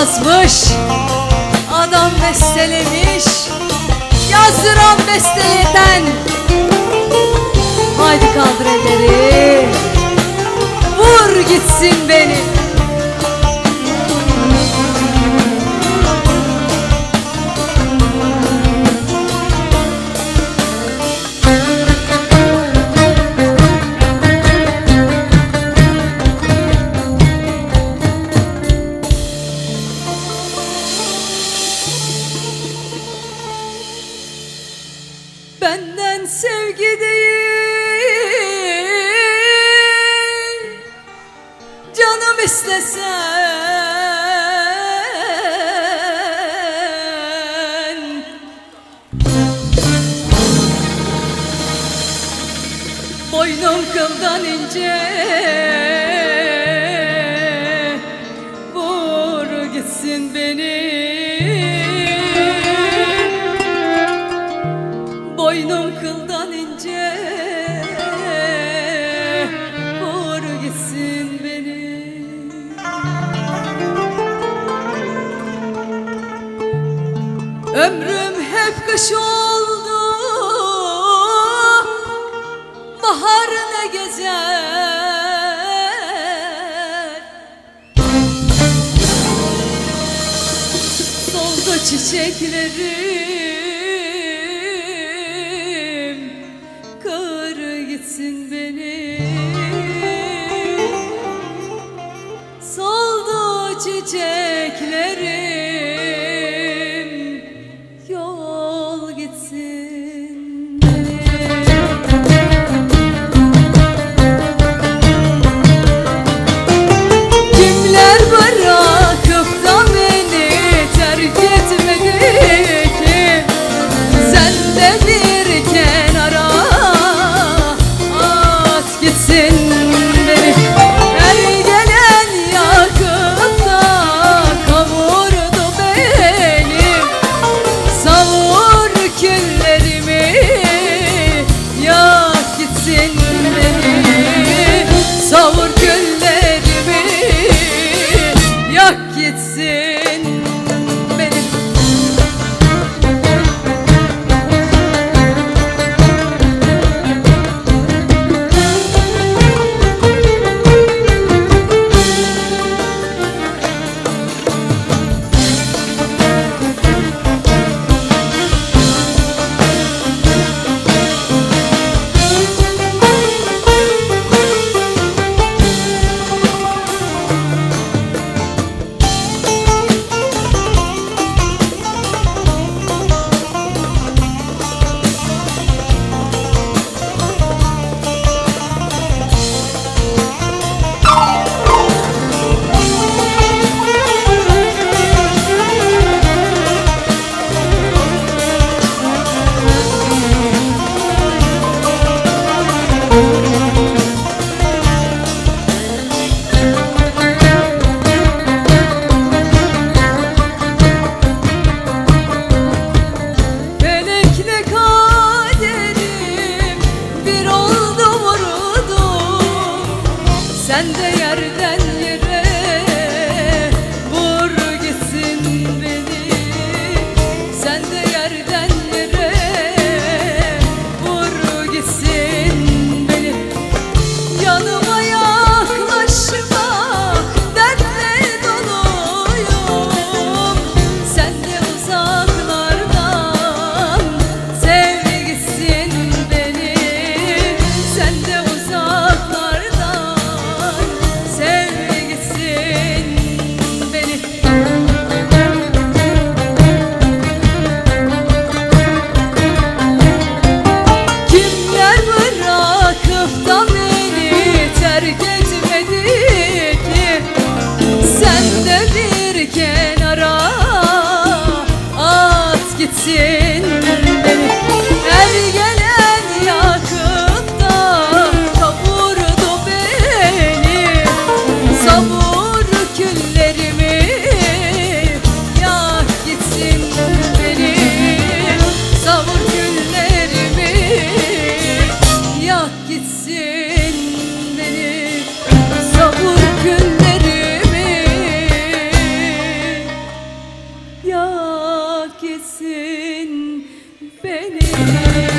Yazmış Adam bestelemiş Yazdıran besteleten. Haydi kaldır elleri Vur gitsin beni Benden sevgi değil. Canım istesen Boynum kıldan ince Vur gitsin beni. Ömrüm hep kış oldu Bahar ne gezer? Soldu çiçeklerim Gitsin beni Sen de uzaklardan sev gitsin beni. Kimler bırakıp da beni terk etmedi ki? Sen de bir kenara at gitsin yak etsin beni.